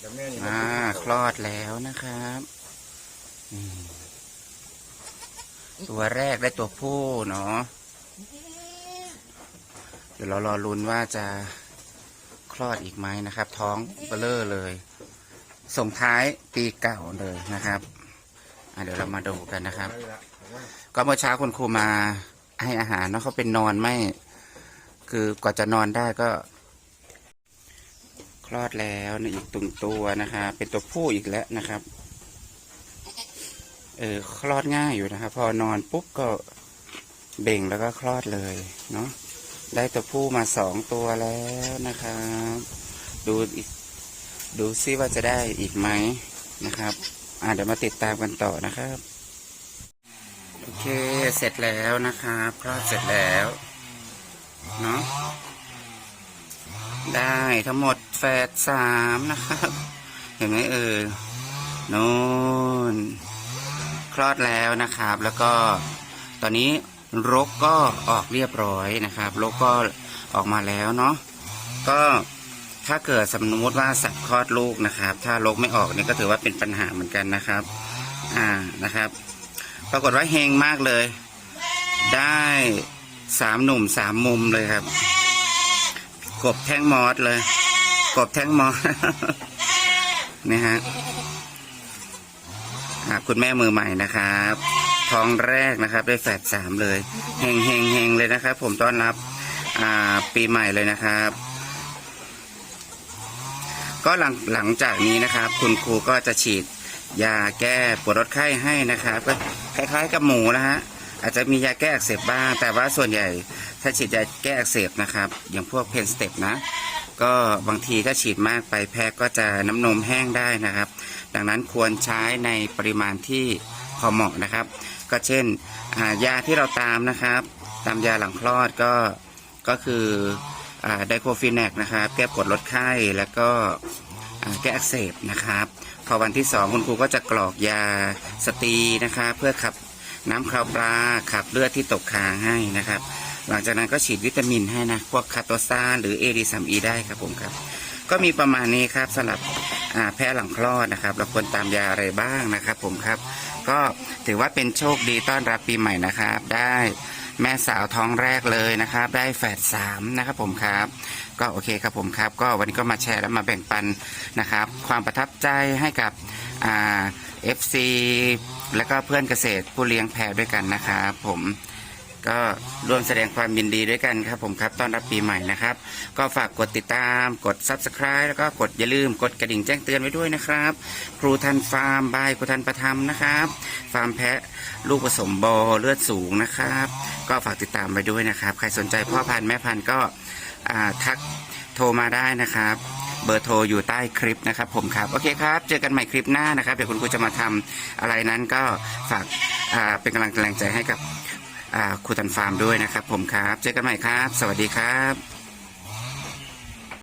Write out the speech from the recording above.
เดี๋ยวแม่นี่อ่าคลอดแล้วนะครับอืมตัวแรกได้ตัวผู้เนาะเดี๋ยวเรารอลุ้นว่าจะคลอดอีกไหมนะครับ ท้องเบลอเลย ส่งท้ายปีเก่าเลยนะครับอะเดี๋ยวเรามาดูกันนะครับได้ละผมว่าก็เมื่อเช้าคุณครูมาให้อาหารเนาะเขาเป็นนอนไม่ คือกว่าจะนอนได้ก็ค ลอดแล้วนะอีกตุงตัวนะคะเป็นตัวผู้อีกแล้วนะครับ เออคลอดง่ายอยู่นะครับ พอนอนปุ๊บก็เบ่งแล้วก็คลอดเลยเนาะได้ตัวผู้มาสองตัวแล้วนะครับดูอีกดูซิว่าจะได้อีกไหมนะครับอ่าเดี๋ยวมาติดตามกันต่อนะครับ โอเคเสร็จแล้วนะครับคลอดเสร็จแล้วเนาะ ได้ทั้งหมดแฝดสามนะครับ เห็นไหมเออโน่นคลอดแล้วนะครับ แล้วก็ตอนนี้รกก็ออกเรียบร้อยนะครับรกก็ออกมาแล้วเนาะก็ถ้าเกิดสมมติว่าสัตว์คลอดลูกนะครับ ถ้ารกไม่ออกนี่ก็ถือว่าเป็นปัญหาเหมือนกันนะครับ อ่านะครับ ปรากฏว่าเฮงมากเลย ได้สามหนุ่มสามมุมเลยครับ กบแท่งมอสเลย กบแท่งมอสนี่ฮะอะคุณแม่มือใหม่นะครับท้องแรกนะครับ ได้แฝดสามเลยเฮงเฮงเฮงเลยนะครับ ผมต้อนรับอ่าปีใหม่เลยนะครับ ก็หลังหลังจากนี้นะครับ คุณครูก็จะฉีดยาแก้ปวดลดไข้ให้นะครับ ก็คล้ายๆกับหมูนะฮะ อาจจะมียาแก้อักเสบบ้าง แต่ว่าส่วนใหญ่ถ้าฉีดยาแก้อักเสบนะครับ อย่างพวกเพนสเต็ปนะ ก็บางทีถ้าฉีดมากไปแพ้ก็จะน้ำนมแห้งได้นะครับ ดังนั้นควรใช้ในปริมาณที่พอเหมาะนะครับ ก็เช่นายาที่เราตามนะครับ ตามยาหลังคลอดก็ก็คือไดโคฟินแนกนะครับ แก้ปวดลดไข้แล้วก็แก้อักเสบนะครับ พอวันที่สองคุณครูก็จะกรอกยาสตรีนะคะเพื่อขับ น้ำคาวปลาขับเลือดที่ตกค้างให้นะครับ หลังจากนั้นก็ฉีดวิตามินให้นะพวกคาโตซานหรือเอดีซัมอีได้ครับผมครับ ก็มีประมาณนี้ครับสำหรับแพ้หลังคลอดนะครับ เราควรตามยาอะไรบ้างนะครับ ผมครับ ก็ถือว่าเป็นโชคดีต้อนรับปีใหม่นะครับ ได้ แม่สาวท้องแรกเลยนะครับ ได้แฝดสามนะครับผมครับ ก็โอเคครับผมครับ ก็วันนี้ก็มาแชร์และมาแบ่งปันนะครับ ความประทับใจให้กับเอ่า FC และก็เพื่อนเกษตรผู้เลี้ยงแพะด้วยกันนะครับผม ก็ร่วมแสดงความยินดีด้วยกันครับผมครับต้อนรับปีใหม่นะครับ ก็ฝากกดติดตามกด Subscribe แล้วก็กดอย่าลืมกดกระดิ่งแจ้งเตือนไว้ด้วยนะครับ ครูทันฟาร์มบายครูทันประทำนะครับฟาร์มแพะลูกผสมบอเลือดสูงนะครับ ก็ฝากติดตามไปด้วยนะครับ ใครสนใจพ่อพันธุ์แม่พันธุ์ก็ทักโทรมาได้นะครับเบอร์โทรอยู่ใต้คลิปนะครับผมครับ โอเคครับ เจอกันใหม่คลิปหน้านะครับ เดี๋ยวคุณครูจะมาทำอะไรนั้นก็ฝากเป็นกำลังแรงใจให้กับ ครูตันฟาร์มด้วยนะครับ ผมครับ เจอกันใหม่ครับ สวัสดีครับ